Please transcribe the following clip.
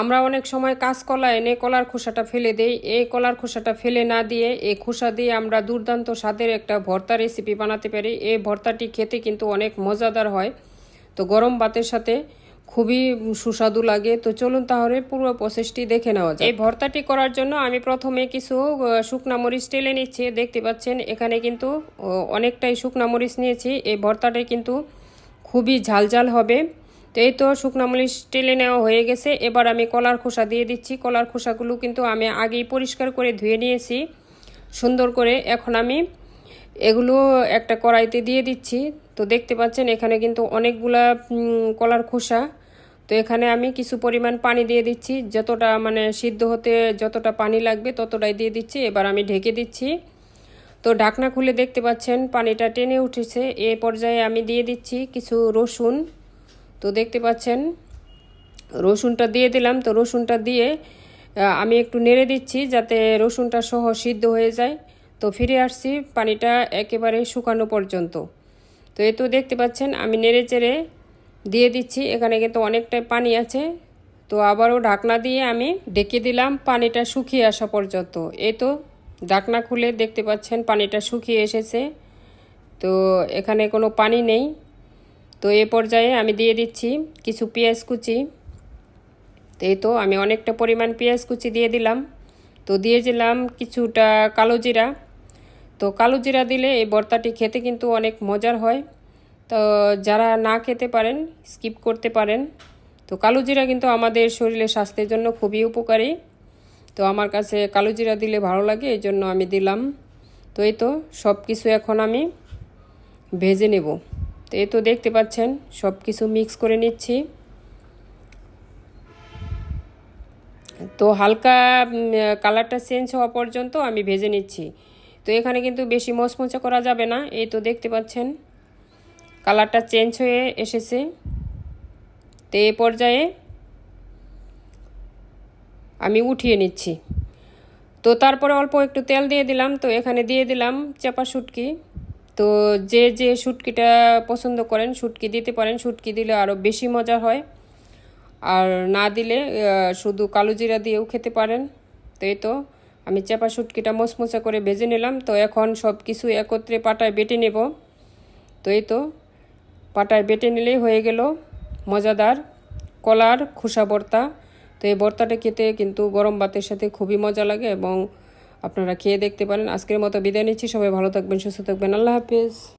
আমরা অনেক সময় কাঁচকলা এনে কলার খোসাটা ফেলে দেই। এই কলার খোসাটা ফেলে না দিয়ে এই খোসা দিয়ে আমরা দুর্দান্ত স্বাদের একটা ভর্তা রেসিপি বানাতে পারি। এই ভর্তাটি খেতে কিন্তু অনেক মজাদার হয়। তো গরম ভাতের সাথে খুবই সুস্বাদু লাগে। তো চলুন তাহলে পুরো প্রসেসটি দেখে নেওয়া যায় এই ভর্তাটি করার জন্য আমি প্রথমে কিছু শুকনা মরিচ টেলে নিচ্ছি। দেখতে পাচ্ছেন, এখানে কিন্তু অনেকটাই শুকনা মরিচ নিয়েছি। এই ভর্তাটাই কিন্তু খুবই ঝালঝাল হবে। তো এই তো শুকনা মরিচ টেলে নেওয়া হয়ে গেছে। এবার আমি কলার খোসা দিয়ে দিচ্ছি। কলার খোসাগুলো কিন্তু আমি আগেই পরিষ্কার করে ধুয়ে নিয়েছি। সুন্দর করে এখন আমি এগুলো একটা কড়াইতে দিয়ে দিচ্ছি। তো দেখতে পাচ্ছেন এখানে কিন্তু অনেকগুলা কলার খোসা। তো এখানে আমি কিছু পরিমাণ পানি দিয়ে দিচ্ছি। যতটা মানে সিদ্ধ হতে যতটা পানি লাগবে ততটাই দিয়ে দিচ্ছি। এবার আমি ঢেকে দিচ্ছি। তো ঢাকনা খুলে দেখতে পাচ্ছেন পানিটা টেনে উঠেছে। এ পর্যায়ে আমি দিয়ে দিচ্ছি কিছু রসুন। তো দেখতে পাচ্ছেন, রসুনটা দিয়ে দিলাম। তো রসুনটা দিয়ে আমি একটু নেড়ে দিচ্ছি যাতে রসুনটা সহ সিদ্ধ হয়ে যায়। তো ফিরে আসছি, পানিটা একেবারে শুকানো পর্যন্ত। তো এ তো দেখতে পাচ্ছেন, আমি নেড়ে চেড়ে দিয়ে দিচ্ছি। এখানে কিন্তু অনেকটাই পানি আছে। তো আবারও ঢাকনা দিয়ে আমি ডেকে দিলাম পানিটা শুকিয়ে আসা পর্যন্ত। এ তো ঢাকনা খুলে দেখতে পাচ্ছেন পানিটা শুকিয়ে এসেছে। তো এখানে কোনো পানি নেই। তো এ পর্যায়ে আমি দিয়ে দিচ্ছি কিছু পেঁয়াজ কুচি। তো এই তো আমি অনেকটা পরিমাণ পেঁয়াজ কুচি দিয়ে দিলাম। তো দিয়ে দিলাম কিছুটা কালো জিরা। তো কালো জিরা দিলে এই ভর্তাটি খেতে কিন্তু অনেক মজার হয়। তো যারা না খেতে পারেন, স্কিপ করতে পারেন। তো কালো জিরা কিন্তু আমাদের শরীরের স্বাস্থ্যের জন্য খুবই উপকারী। তো আমার কাছে কালো জিরা দিলে ভালো লাগে, এই জন্য আমি দিলাম। তো এই তো সব কিছু এখন আমি ভেজে নেব। তো এই তো দেখতে পাচ্ছেন সব কিছু মিক্স করে নিচ্ছি। তো হালকা কালারটা চেঞ্জ হওয়া পর্যন্ত আমি ভেজে নিচ্ছি। তো এখানে কিন্তু বেশি মচমচে করা যাবে না, এই তো দেখতে পাচ্ছেন কালারটা চেঞ্জ হয়ে এসেছে। তো এই পর্যায়ে আমি উঠিয়ে নিচ্ছি। তো তারপরে অল্প একটু তেল দিয়ে দিলাম, তো এখানে দিয়ে দিলাম চাপা শুটকি। তো যে যে শুটকিটা পছন্দ করেন, শুটকি দিতে পারেন, শুটকি দিলে আরও বেশি মজা হয়। আর না দিলে শুধু কালো জিরা দিয়েও খেতে পারেন। তো এই তো, আমি চাপা শুটকিটা মচমচা করে ভেজে নিলাম। তো এখন সব কিছু একত্রে পাটায় বেটে নেব। তো এই তো, পাটায় বেটে নিলেই হয়ে গেল মজাদার কলার খোসা ভর্তা। তো এই ভর্তাটা খেতে কিন্তু গরম ভাতের সাথে খুবই মজা লাগে এবং আপনারা খেয়ে দেখতে পারেন। আজকের মতো বিদায় নিচ্ছি। সবাই ভালো থাকবেন, সুস্থ থাকবেন। আল্লাহ হাফিজ।